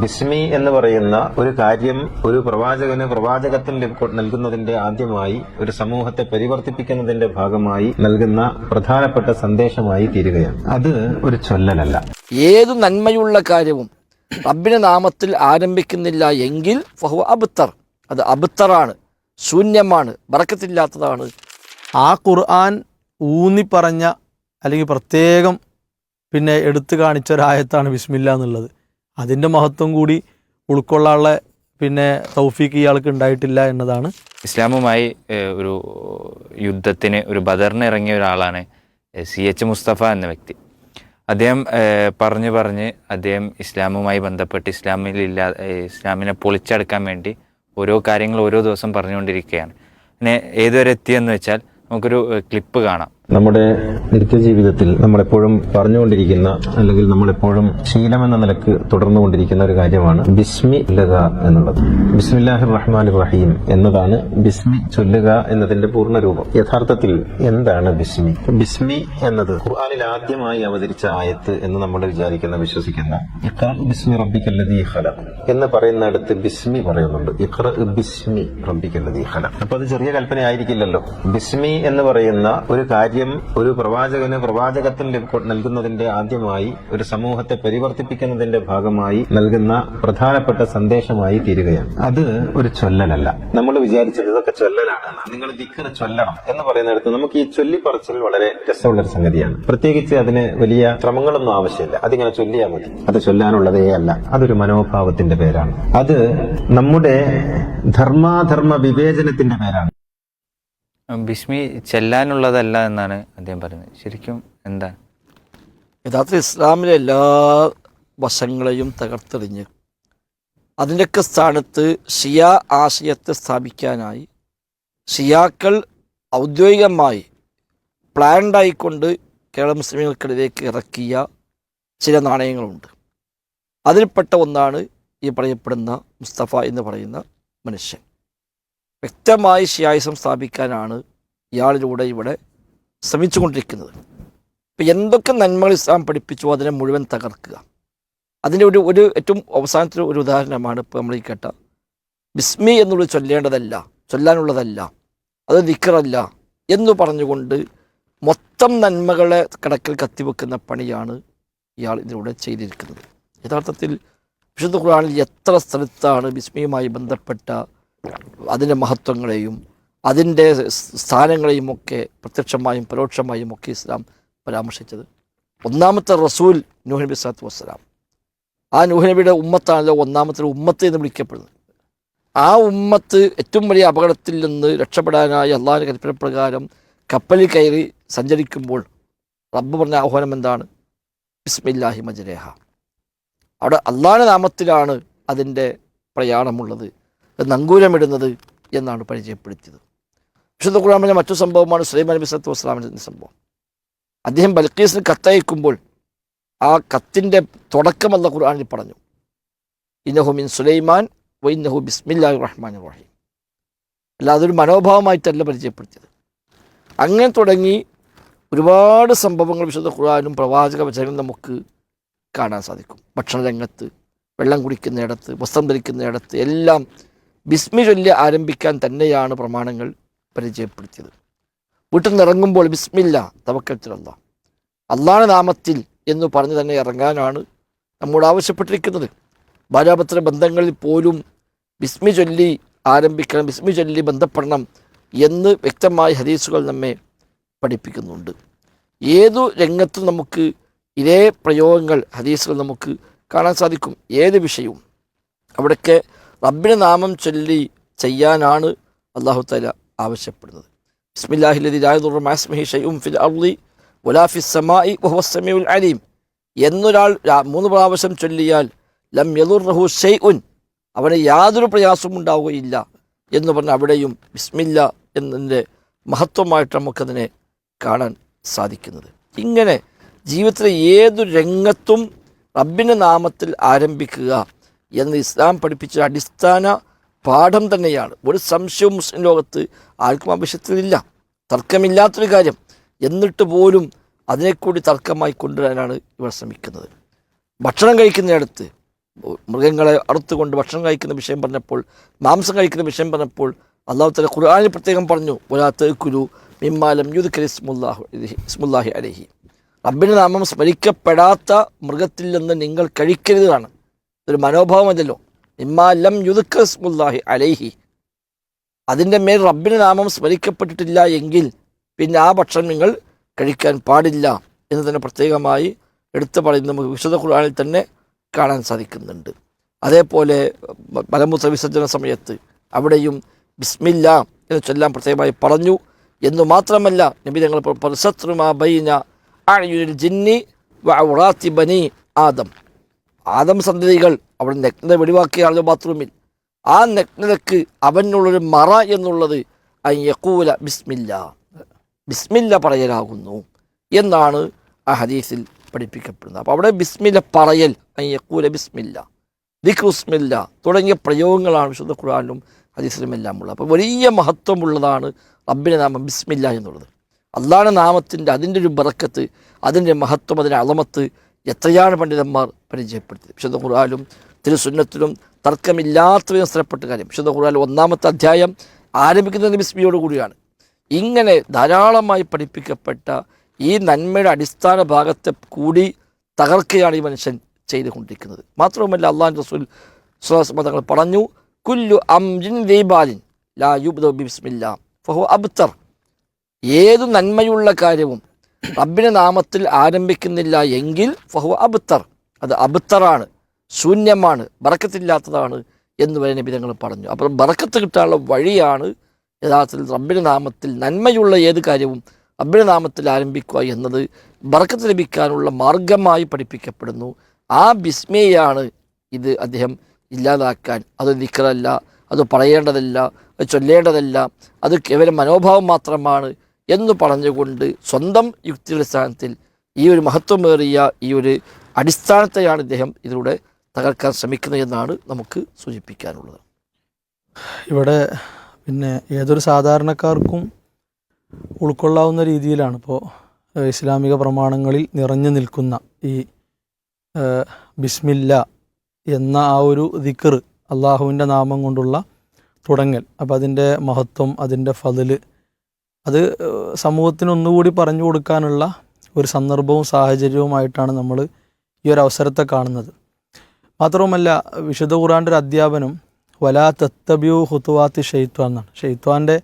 ബിസ്മി എന്ന് പറയുന്ന ഒരു കാര്യം ഒരു പ്രവാചകന് പ്രവാചകത്വം നൽകുന്നതിന്റെ ആദ്യമായി ഒരു സമൂഹത്തെ പരിവർത്തിപ്പിക്കുന്നതിന്റെ ഭാഗമായി നൽകുന്ന പ്രധാനപ്പെട്ട സന്ദേശമായി തീരുകയാണ്. അത് ഒരു ചൊല്ലലല്ല. ഏതു നന്മയുള്ള കാര്യവും റബ്ബിന്റെ നാമത്തിൽ ആരംഭിക്കുന്നില്ല എങ്കിൽ ഫഹു അബുത്തർ അത് അബുത്തറാണ് ശൂന്യമാണ് ബറക്കത്തില്ലാത്തതാണ്. ആ ഖുർആൻ ഊന്നി പറഞ്ഞ അല്ലെങ്കിൽ പ്രത്യേകം പിന്നെ എടുത്തു കാണിച്ച ഒരായത്താണ് ബിസ്മില്ല എന്നുള്ളത് അതിന്റെ മഹത്വം കൂടി ഉൾക്കൊള്ളാനുള്ള പിന്നെ തൗഫീഖ് ഇയാൾക്ക് ഉണ്ടായിട്ടില്ല എന്നതാണ്. ഇസ്ലാമുമായി ഒരു യുദ്ധത്തിന് ഒരു ബദറിന് ഇറങ്ങിയ ഒരാളാണ് സി എച്ച് മുസ്തഫ എന്ന വ്യക്തി. അദ്ദേഹം പറഞ്ഞു പറഞ്ഞ് അദ്ദേഹം ഇസ്ലാമുമായി ബന്ധപ്പെട്ട് ഇസ്ലാമിൽ ഇല്ലാ ഇസ്ലാമിനെ പൊളിച്ചെടുക്കാൻ വേണ്ടി ഓരോ കാര്യങ്ങൾ ഓരോ ദിവസം പറഞ്ഞുകൊണ്ടിരിക്കുകയാണ്. പിന്നെ ഏതുവരെ എത്തിയെന്ന് വെച്ചാൽ നമുക്കൊരു ക്ലിപ്പ് കാണാം. നമ്മുടെ നിത്യജീവിതത്തിൽ നമ്മളെപ്പോഴും പറഞ്ഞുകൊണ്ടിരിക്കുന്ന അല്ലെങ്കിൽ നമ്മളെപ്പോഴും എന്ന നിലയ്ക്ക് തുടർന്നുകൊണ്ടിരിക്കുന്ന ഒരു കാര്യമാണ് ബിസ്മി ലക എന്നുള്ളത്. ബിസ്മില്ലാഹിർ റഹ്മാൻ റഹീം എന്നതാണ് ബിസ്മി ചൊല്ലുക എന്നതിന്റെ പൂർണ രൂപം. യഥാർത്ഥത്തിൽ എന്താണ് ബിസ്മി? ബിസ്മി എന്നത് ഖുർആനിൽ ആദ്യമായി അവതരിച്ച ആയത്ത് എന്ന് നമ്മൾ വിചാരിക്കുന്ന വിശ്വസിക്കുന്ന ഇഖ്റ ബിസ്മി റബ്ബിക്കല്ലദീ ഖലഖ് എന്ന് പറയുന്നിടത്ത് ബിസ്മി പറയുന്നുണ്ട്. ഇഖ്റ ബിസ്മി റബ്ബിക്കല്ലദീ ഖലഖ്. അപ്പൊ അത് ചെറിയ കൽപ്പന ആയിരിക്കില്ലല്ലോ ബിസ്മി എന്ന് പറയുന്ന ഒരു കാര്യം ഒരു പ്രവാചകന് പ്രവാചകത്വം നൽകുന്നതിന്റെ ആദ്യമായി ഒരു സമൂഹത്തെ പരിവർത്തിപ്പിക്കുന്നതിന്റെ ഭാഗമായി നൽകുന്ന പ്രധാനപ്പെട്ട സന്ദേശമായി തീരുകയാണ്. അത് ഒരു ചൊല്ലലല്ല. നമ്മൾ വിചാരിച്ചത് ഇതൊക്കെ ചൊല്ലലാണ് നിങ്ങൾ ദിക്കറ് ചൊല്ലണം എന്ന് പറയുന്നിടത്ത് നമുക്ക് ഈ ചൊല്ലിപ്പറച്ചിൽ വളരെ രസമുള്ള ഒരു സംഗതിയാണ്. പ്രത്യേകിച്ച് അതിന് വലിയ ശ്രമങ്ങളൊന്നും ആവശ്യമില്ല. അതിങ്ങനെ ചൊല്ലിയാൽ മതി. അത് ചൊല്ലാനുള്ളതേ അല്ല. അതൊരു മനോഭാവത്തിന്റെ പേരാണ്. അത് നമ്മുടെ ധർമാധർമ്മ വിവേചനത്തിന്റെ പേരാണ്. ബിസ്മി ചെല്ലാനുള്ളതല്ല എന്നാണ് അദ്ദേഹം പറയുന്നത്. ശരിക്കും എന്താ? യഥാർത്ഥത്തിൽ ഇസ്ലാമിലെ എല്ലാ വശങ്ങളെയും തകർത്തെറിഞ്ഞ് അതിന്റെയൊക്കെ സ്ഥാനത്ത് ഷിയ ആശയത്തെ സ്ഥാപിക്കാനായി ഷിയാക്കൾ ഔദ്യോഗികമായി പ്ലാൻഡായിക്കൊണ്ട് കേരള മുസ്ലിമുകൾക്കിടയിലേക്ക് ഇറക്കിയ ചില നാണയങ്ങളുണ്ട്. അതിൽപ്പെട്ട ഒന്നാണ് ഈ പറയപ്പെടുന്ന മുസ്തഫ എന്ന് പറയുന്ന മനുഷ്യൻ. വ്യക്തമായി ഷിയായിസം സ്ഥാപിക്കാനാണ് ഇയാളിലൂടെ ഇവിടെ ശ്രമിച്ചുകൊണ്ടിരിക്കുന്നത്. ഇപ്പം എന്തൊക്കെ നന്മകൾ ഇസ്ലാം പഠിപ്പിച്ചു അതിനെ മുഴുവൻ തകർക്കുക. അതിന്റെ ഒരു ഒരു ഏറ്റവും അവസാനത്തെ ഒരു ഉദാഹരണമാണ് ഇപ്പോൾ നമ്മൾ ഈ കേട്ട ബിസ്മി എന്നുള്ളത് ചൊല്ലേണ്ടതല്ല ചൊല്ലാനുള്ളതല്ല അത് ദിക്കറല്ല എന്ന് പറഞ്ഞുകൊണ്ട് മൊത്തം നന്മകളെ കടക്കൽ കത്തിവെക്കുന്ന പണിയാണ് ഇയാൾ ഇതിലൂടെ ചെയ്തിരിക്കുന്നത്. യഥാർത്ഥത്തിൽ വിശുദ്ധ ഖുർആാനിൽ എത്ര സ്ഥലത്താണ് ബിസ്മിയുമായി ബന്ധപ്പെട്ട അതിന്റെ മഹത്വങ്ങളെയും അതിന്റെ സ്ഥാനങ്ങളെയും ഒക്കെ പ്രത്യക്ഷമായും പരോക്ഷമായും ഒക്കെ ഇസ്ലാം പരാമർശിച്ചത്. ഒന്നാമത്തെ റസൂൽ നൂഹ് നബി സ്വലാത്തു വസ്സലാം. ആ നൂഹ് നബിയുടെ ഉമ്മത്താണല്ലോ ഒന്നാമത്തെ ഉമ്മത്ത് എന്ന് വിളിക്കപ്പെടുന്നത്. ആ ഉമ്മത്ത് ഏറ്റവും വലിയ അപകടത്തിൽ നിന്ന് രക്ഷപ്പെടാനായി അള്ളാഹിന്റെ കൽപ്പന പ്രകാരം കപ്പലിൽ കയറി സഞ്ചരിക്കുമ്പോൾ റബ്ബ് പറഞ്ഞ ആഹ്വാനം എന്താണ്? ബിസ്മില്ലാഹി മജരേഹ. അവിടെ അള്ളാഹിന്റെ നാമത്തിലാണ് അതിന്റെ പ്രയാണമുള്ളത്. നങ്കൂരമിടുന്നത് എന്നാണ് പരിചയപ്പെടുത്തിയത്. വിശുദ്ധ ഖുർആൻ മറ്റു സംഭവമാണ് സുലൈമാൻ നബി സത്തു വസ്ലാമിന്റെ സംഭവം. അദ്ദേഹം ബൽക്കീസിന് കത്തയക്കുമ്പോൾ ആ കത്തിന്റെ തുടക്കമല്ല ഖുർആാനിൽ പറഞ്ഞു. ഇന്നഹു മിൻ സുലൈമാൻ വൈന്നഹു ബിസ്മില്ലാഹി റഹ്മാൻ റഹീം. അല്ല അതൊരു മനോഭാവമായിട്ടല്ല പരിചയപ്പെടുത്തിയത്. അങ്ങനെ തുടങ്ങി ഒരുപാട് സംഭവങ്ങൾ വിശുദ്ധ ഖുർആാനും പ്രവാചക വചനങ്ങളും നമുക്ക് കാണാൻ സാധിക്കും. ഭക്ഷണരംഗത്ത് വെള്ളം കുടിക്കുന്നിടത്ത് വസ്ത്രം ധരിക്കുന്നിടത്ത് എല്ലാം ബിസ്മി ചൊല്ലി ആരംഭിക്കാൻ തന്നെയാണ് പ്രമാണങ്ങൾ പരിചയപ്പെടുത്തിയത്. വീട്ടിൽ നിന്ന് ഇറങ്ങുമ്പോൾ ബിസ്മില്ല തവക്കത്തിലല്ല അള്ളാഹ് നാമത്തിൽ എന്ന് പറഞ്ഞ് തന്നെ ഇറങ്ങാനാണ് നമ്മോട് ആവശ്യപ്പെട്ടിരിക്കുന്നത്. ഭാര്യാപത്ര ബന്ധങ്ങളിൽ പോലും ബിസ്മി ചൊല്ലി ആരംഭിക്കണം ബിസ്മി ചൊല്ലി ബന്ധപ്പെടണം എന്ന് വ്യക്തമായ ഹദീസുകൾ നമ്മെ പഠിപ്പിക്കുന്നുണ്ട്. ഏതു രംഗത്തും നമുക്ക് ഇതേ പ്രയോഗങ്ങൾ ഹദീസുകൾ നമുക്ക് കാണാൻ സാധിക്കും. ഏത് വിഷയവും അവിടെയൊക്കെ റബ്ബിന്റെ നാമം ചൊല്ലി ചെയ്യാനാണ് അള്ളാഹു തല ആവശ്യപ്പെടുന്നത്. അലീം. എന്നൊരാൾ മൂന്ന് പ്രാവശ്യം ചൊല്ലിയാൽ ലം യദുർ റഹു ഷെയ് ഉൻ അവന് യാതൊരു പ്രയാസവും ഉണ്ടാവുകയില്ല എന്ന് പറഞ്ഞ് അവിടെയും ബിസ്മില്ല എന്നതിന്റെ മഹത്വമായിട്ട് നമുക്കതിനെ കാണാൻ സാധിക്കുന്നത്. ഇങ്ങനെ ജീവിതത്തിലെ ഏതു രംഗത്തും റബ്ബിന്റെ നാമത്തിൽ ആരംഭിക്കുക എന്ന് ഇസ്ലാം പഠിപ്പിച്ച അടിസ്ഥാന പാഠം തന്നെയാണ്. ഒരു സംശയവും മുസ്ലിം ലോകത്ത് ആർക്കും ആവശ്യത്തിലില്ല. തർക്കമില്ലാത്തൊരു കാര്യം. എന്നിട്ട് പോലും അതിനെക്കൂടി തർക്കമായി കൊണ്ടുവരാനാണ് ഇവർ ശ്രമിക്കുന്നത്. ഭക്ഷണം കഴിക്കുന്നിടത്ത് മൃഗങ്ങളെ അറുത്തുകൊണ്ട് ഭക്ഷണം കഴിക്കുന്ന വിഷയം പറഞ്ഞപ്പോൾ മാംസം കഴിക്കുന്ന വിഷയം പറഞ്ഞപ്പോൾ അള്ളാഹു തല ഖുർആാനിൽ പ്രത്യേകം പറഞ്ഞു ഒരാ തേക്കുരു മിമ്മാലം യുദ്ഖലി ഇസ്മുല്ലാഹു ഇസ്മുല്ലാഹി അലഹി. റബ്ബിന്റെ നാമം സ്മരിക്കപ്പെടാത്ത മൃഗത്തിൽ നിന്ന് നിങ്ങൾ കഴിക്കരുതാണ് ഒരു മനോഭാവമല്ലല്ലോ മിമ്മാലം യുദ്ഖ ഇസ്മുല്ലാഹി അലൈഹി. അതിന്റെ മേൽ റബ്ബിന്റെ നാമം സ്മരിക്കപ്പെട്ടിട്ടില്ല എങ്കിൽ പിന്നെ ആ ഭക്ഷണം നിങ്ങൾ കഴിക്കാൻ പാടില്ല എന്ന് തന്നെ പ്രത്യേകമായി എടുത്തു പറയുന്നത് നമുക്ക് വിശുദ്ധ ഖുർആാനിൽ തന്നെ കാണാൻ സാധിക്കുന്നുണ്ട്. അതേപോലെ മലമൂത്ര വിസർജന സമയത്ത് അവിടെയും ബിസ്മില്ല എന്ന് ചൊല്ലാൻ പ്രത്യേകമായി പറഞ്ഞു. എന്നു മാത്രമല്ല നബി ഞങ്ങൾ ബൈന ജിന്നി ബനി ആദം. ആദം സന്തതികൾ അവിടെ നഗ്നത വെളിവാക്കിയാണ് ബാത്റൂമിൽ. ആ നഗ്നതയ്ക്ക് അവനുള്ളൊരു മറ എന്നുള്ളത് അയ്യക്കൂല ബിസ്മില്ല. ബിസ്മില്ല പറയലാകുന്നു എന്നാണ് ആ ഹദീസിൽ പഠിപ്പിക്കപ്പെടുന്നത്. അപ്പോൾ അവിടെ ബിസ്മില്ല പറയൽ അയ്യക്കൂല ബിസ്മില്ല. ദിഖുസ്മില്ല തുടങ്ങിയ പ്രയോഗങ്ങളാണ് വിശുദ്ധ ഖുർആാനിലും ഹദീസിലും എല്ലാം ഉള്ളത് അപ്പോൾ വലിയ മഹത്വമുള്ളതാണ് റബ്ബിന്റെ നാമം ബിസ്മില്ല എന്നുള്ളത്. അള്ളാഹുടെ നാമത്തിന്റെ അതിന്റെ ഒരു ബറക്കത്ത് അതിന്റെ മഹത്വം അതിന്റെ അളമത്ത് എത്രയാണ് പണ്ഡിതന്മാർ പരിചയപ്പെടുത്തിയത്? വിശുദ്ധ ഖുർആാനും തിരുസുന്നത്തിലും തർക്കമില്ലാത്തവരും സ്ഥലപ്പെട്ട കാര്യം. വിശുദ്ധ ഖുർആാനിൽ ഒന്നാമത്തെ അധ്യായം ആരംഭിക്കുന്നത് ബിസ്മിയോട് കൂടിയാണ്. ഇങ്ങനെ ധാരാളമായി പഠിപ്പിക്കപ്പെട്ട ഈ നന്മയുടെ അടിസ്ഥാന ഭാഗത്തെ കൂടി തകർക്കുകയാണ് ഈ മനുഷ്യൻ ചെയ്തുകൊണ്ടിരിക്കുന്നത്. മാത്രവുമല്ല അള്ളാഹു റസൂൽ സ്വലാസ് തങ്ങൾ പറഞ്ഞു കുല്ലു അംജിൻ ദീപാലിൻ ലാ യുബ്ദോ ബിസ്മില്ല ഫഹു അബ്തർ. ഏതു നന്മയുള്ള കാര്യവും റബ്ബിന്റെ നാമത്തിൽ ആരംഭിക്കുന്നില്ല എങ്കിൽ ഫഹു അബുത്തർ അത് അബുത്തറാണ് ശൂന്യമാണ് ബറക്കത്തില്ലാത്തതാണ് എന്ന് വരെ നബി തങ്ങൾ പറഞ്ഞു. അപ്പോൾ ബറക്കത്ത് കിട്ടാനുള്ള വഴിയാണ് യഥാർത്ഥത്തിൽ റബ്ബിന്റെ നാമത്തിൽ നന്മയുള്ള ഏത് കാര്യവും റബ്ബിന്റെ നാമത്തിൽ ആരംഭിക്കുക എന്നത് ബറക്കത്ത് ലഭിക്കാനുള്ള മാർഗമായി പഠിപ്പിക്കപ്പെടുന്നു. ആ ബിസ്മയാണ് ഇത് അദ്ദേഹം ഇല്ലാതാക്കാൻ. അത് നിക്കറല്ല അത് പറയേണ്ടതല്ല അത് ചൊല്ലേണ്ടതല്ല അത് കേവലം മനോഭാവം മാത്രമാണ് എന്ന് പറഞ്ഞുകൊണ്ട് സ്വന്തം യുക്തിയുടെ സ്ഥാനത്തിൽ ഈ ഒരു മഹത്വമേറിയ ഈ ഒരു അടിസ്ഥാനത്തെയാണ് ഇദ്ദേഹം ഇതിലൂടെ തകർക്കാൻ ശ്രമിക്കുന്നത് എന്നാണ് നമുക്ക് സൂചിപ്പിക്കാനുള്ളത്. ഇവിടെ പിന്നെ ഏതൊരു സാധാരണക്കാർക്കും ഉൾക്കൊള്ളാവുന്ന രീതിയിലാണ് ഇപ്പോൾ ഇസ്ലാമിക പ്രമാണങ്ങളിൽ നിറഞ്ഞു നിൽക്കുന്ന ഈ ബിസ്മില്ല എന്ന ആ ഒരു ദിക്കർ അള്ളാഹുവിന്റെ നാമം കൊണ്ടുള്ള തുടങ്ങൽ. അപ്പോൾ അതിന്റെ മഹത്വം അതിന്റെ ഫതിൽ അത് സമൂഹത്തിന് ഒന്നുകൂടി പറഞ്ഞു കൊടുക്കാനുള്ള ഒരു സന്ദർഭവും സാഹചര്യവുമായിട്ടാണ് നമ്മൾ ഈ ഒരു അവസരത്തെ കാണുന്നത്. മാത്രവുമല്ല വിശുദ്ധ ഖുറാന്റെ ഒരു അധ്യാപനം വലാ തത്തബ്യു ഹുത്തുവാത്തി ഷെയ്ത്വാൻ എന്നാണ്. ഷെയ്ത്വാന്റെ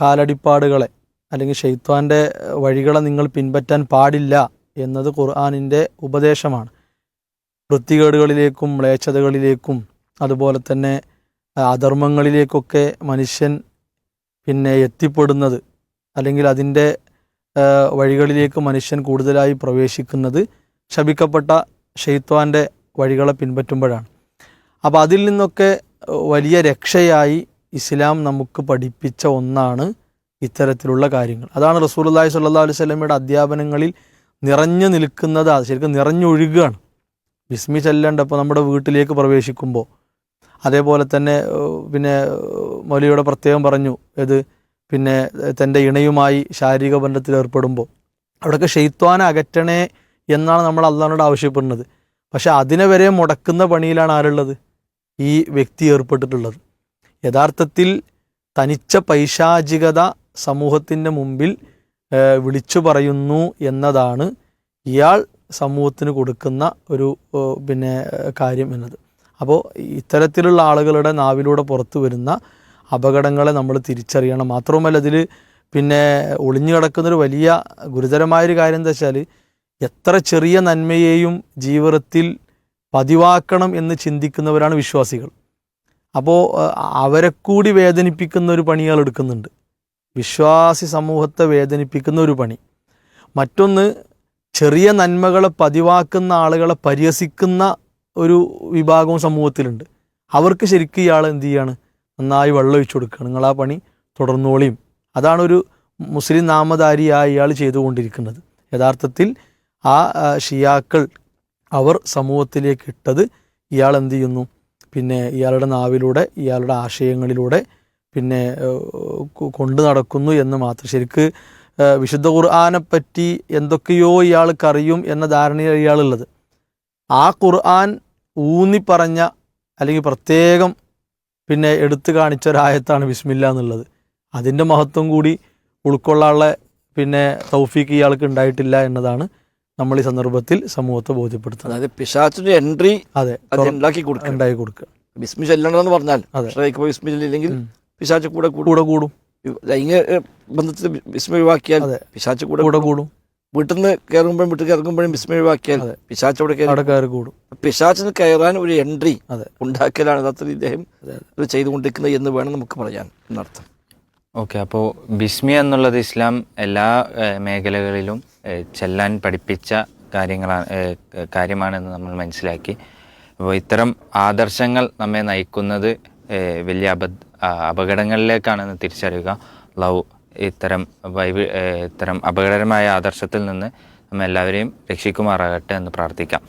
കാലടിപ്പാടുകളെ അല്ലെങ്കിൽ ഷെയ്ത്വാന്റെ വഴികളെ നിങ്ങൾ പിൻപറ്റാൻ പാടില്ല എന്നത് ഖുർആാനിന്റെ ഉപദേശമാണ്. വൃത്തികേടുകളിലേക്കും മ്ലേച്ഛതകളിലേക്കും അതുപോലെ തന്നെ അധർമ്മങ്ങളിലേക്കൊക്കെ മനുഷ്യൻ പിന്നെ എത്തിപ്പെടുന്നത് അല്ലെങ്കിൽ അതിന്റെ വഴികളിലേക്ക് മനുഷ്യൻ കൂടുതലായി പ്രവേശിക്കുന്നത് ശപിക്കപ്പെട്ട ഷെയ്ത്വാന്റെ വഴികളെ പിൻപറ്റുമ്പോഴാണ്. അപ്പോൾ അതിൽ നിന്നൊക്കെ വലിയ രക്ഷയായി ഇസ്ലാം നമുക്ക് പഠിപ്പിച്ച ഒന്നാണ് ഇത്തരത്തിലുള്ള കാര്യങ്ങൾ. അതാണ് റസൂലുള്ളാഹി സല്ലാ അലൈഹി വസല്ലമയുടെ അധ്യാപനങ്ങളിൽ നിറഞ്ഞു നിൽക്കുന്നത് ശരിക്കും നിറഞ്ഞൊഴുകുകയാണ് ബിസ്മി ചെല്ലേണ്ടപ്പോൾ നമ്മുടെ വീട്ടിലേക്ക് പ്രവേശിക്കുമ്പോൾ അതേപോലെ തന്നെ പിന്നെ മൗലിയുടെ പ്രത്യേകം പറഞ്ഞു ഇത് പിന്നെ തന്റെ ഇണയുമായി ശാരീരിക ബന്ധത്തിൽ ഏർപ്പെടുമ്പോൾ. അവിടെയൊക്കെ ഷെയ്ത്വാനെ അകറ്റണേ എന്നാണ് നമ്മൾ അള്ളഹാനോട് ആവശ്യപ്പെടുന്നത്. പക്ഷെ അതിനെ വരെ മുടക്കുന്ന പണിയിലാണ് ആരുള്ളത്? ഈ വ്യക്തി ഏർപ്പെട്ടിട്ടുള്ളത്. യഥാർത്ഥത്തിൽ തനിച്ച പൈശാചികത സമൂഹത്തിന്റെ മുമ്പിൽ വിളിച്ചു പറയുന്നു എന്നതാണ് ഇയാൾ സമൂഹത്തിന് കൊടുക്കുന്ന ഒരു പിന്നെ കാര്യം എന്നത്. അപ്പോൾ ഇത്തരത്തിലുള്ള ആളുകളുടെ നാവിലൂടെ പുറത്തു വരുന്ന അപകടങ്ങളെ നമ്മൾ തിരിച്ചറിയണം. മാത്രവുമല്ല ഇതിൽ പിന്നെ ഒളിഞ്ഞു കിടക്കുന്നൊരു വലിയ ഗുരുതരമായൊരു കാര്യം എന്താ വെച്ചാൽ എത്ര ചെറിയ നന്മയെയും ജീവിതത്തിൽ പതിവാക്കണം എന്ന് ചിന്തിക്കുന്നവരാണ് വിശ്വാസികൾ. അപ്പോൾ അവരെ കൂടി വേദനിപ്പിക്കുന്ന ഒരു പണികൾ എടുക്കുന്നുണ്ട്. വിശ്വാസി സമൂഹത്തെ വേദനിപ്പിക്കുന്ന ഒരു പണി. മറ്റൊന്ന് ചെറിയ നന്മകളെ പതിവാക്കുന്ന ആളുകളെ പരിഹസിക്കുന്ന ഒരു വിഭാഗവും സമൂഹത്തിലുണ്ട്. അവർക്ക് ശരിക്കും ഇയാൾ എന്ത് ചെയ്യാണ്? നന്നായി വെള്ളം ഒഴിച്ചു കൊടുക്കുകയാണ്. നിങ്ങൾ ആ പണി തുടർന്നോളിയും. അതാണ് ഒരു മുസ്ലിം നാമധാരിയായ ഇയാൾ ചെയ്തുകൊണ്ടിരിക്കുന്നത്. യഥാർത്ഥത്തിൽ ആ ഷിയാക്കൾ അവർ സമൂഹത്തിലേക്ക് ഇട്ടത് ഇയാൾ എന്ത് ചെയ്യുന്നു? പിന്നെ ഇയാളുടെ നാവിലൂടെ ഇയാളുടെ ആശയങ്ങളിലൂടെ പിന്നെ കൊണ്ടു നടക്കുന്നു എന്ന് മാത്രം. ശരിക്ക് വിശുദ്ധ ഖുർആാനെപ്പറ്റി പറ്റി എന്തൊക്കെയോ ഇയാൾക്കറിയും എന്ന ധാരണയിൽ ഇയാളുള്ളത്. ആ ഖുർആൻ ഊന്നി പറഞ്ഞ അല്ലെങ്കിൽ പ്രത്യേകം പിന്നെ എടുത്തു കാണിച്ച ഒരായത്താണ് ബിസ്മില്ല എന്നുള്ളത്. അതിന്റെ മഹത്വം കൂടി ഉൾക്കൊള്ളാനുള്ള പിന്നെ തൗഫീക്ക് ഇയാൾക്ക് ഉണ്ടായിട്ടില്ല എന്നതാണ് നമ്മൾ ഈ സന്ദർഭത്തിൽ സമൂഹത്തെ ബോധ്യപ്പെടുത്തുന്നത്. അതായത് പിശാച്ചിന്റെ എൻട്രി അതെ ഉണ്ടാക്കി കൊടുക്കുക. ഉണ്ടാക്കി കൊടുക്കുക. ബിസ്മി ചെല്ലണമെന്ന് പറഞ്ഞാൽ ബിസ്മി ചെല്ലില്ലെങ്കിൽ. പിശാച്ച് കൂടെ കൂടും. കൂടെ ലൈംഗിക ബന്ധത്തിൽ ബിസ്മി ഒഴിവാക്കിയാൽ. പിശാച്ച് കൂടെ കൂടെ. കൂടും. വീട്ടിൽ നിന്ന് കയറുമ്പോഴും വീട്ടിൽ ഇറങ്ങുമ്പോഴും വിസ്മയ ഒഴിവാക്കിയാൽ. പിശാച്ച് അവിടെ അവിടെ കയറി കൂടും. പിശാച്ചിന് കയറാൻ ഒരു എൻട്രി അതെ. ഉണ്ടാക്കലാണ് യഥാർത്ഥത്തിൽ ഇദ്ദേഹം ഇത് ചെയ്തുകൊണ്ടിരിക്കുന്നത് എന്ന് വേണം നമുക്ക് പറയാൻ എന്നർത്ഥം. ഓക്കെ അപ്പോൾ ബിസ്മി എന്നുള്ളത് ഇസ്ലാം എല്ലാ മേഖലകളിലും ചെല്ലാൻ പഠിപ്പിച്ച കാര്യങ്ങളാണ് കാര്യമാണെന്ന് നമ്മൾ മനസ്സിലാക്കി. അപ്പോൾ ഇത്തരം ആദർശങ്ങൾ നമ്മെ നയിക്കുന്നത് വലിയ അബ അപകടങ്ങളിലേക്കാണെന്ന് തിരിച്ചറിയുക. ലവ് ഇത്തരം ബൈബിൾ ഇത്തരം അപകടകരമായ ആദർശത്തിൽ നിന്ന് നമ്മെല്ലാവരെയും രക്ഷിക്കുമാറാകട്ടെ എന്ന് പ്രാർത്ഥിക്കാം.